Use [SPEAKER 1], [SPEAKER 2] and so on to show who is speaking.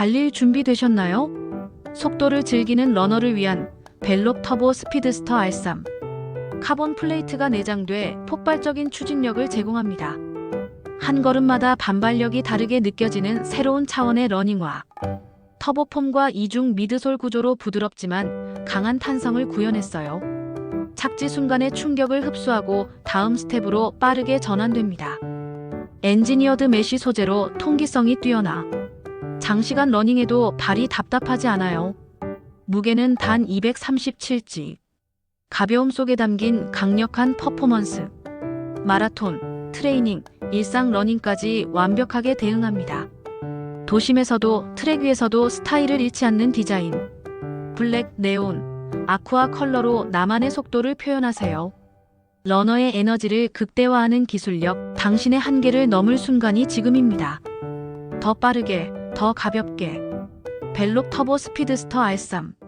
[SPEAKER 1] 달릴 준비 되셨나요? 속도를 즐기는 러너를 위한 벨록 터보 스피드스터 R3. 카본 플레이트가 내장돼 폭발적인 추진력을 제공합니다. 한 걸음마다 반발력이 다르게 느껴지는 새로운 차원의 러닝화. 터보폼과 이중 미드솔 구조로 부드럽지만 강한 탄성을 구현했어요. 착지 순간의 충격을 흡수하고 다음 스텝으로 빠르게 전환됩니다. 엔지니어드 메쉬 소재로 통기성이 뛰어나 장시간 러닝해도 발이 답답하지 않아요. 무게는 단 237g. 가벼움 속에 담긴 강력한 퍼포먼스. 마라톤, 트레이닝, 일상 러닝까지 완벽하게 대응합니다. 도심에서도 트랙 위에서도 스타일을 잃지 않는 디자인. 블랙, 네온, 아쿠아 컬러로 나만의 속도를 표현하세요. 러너의 에너지를 극대화하는 기술력, 당신의 한계를 넘을 순간이 지금입니다. 더 빠르게, 더 가볍게. 벨록 터보 스피드스터 R3.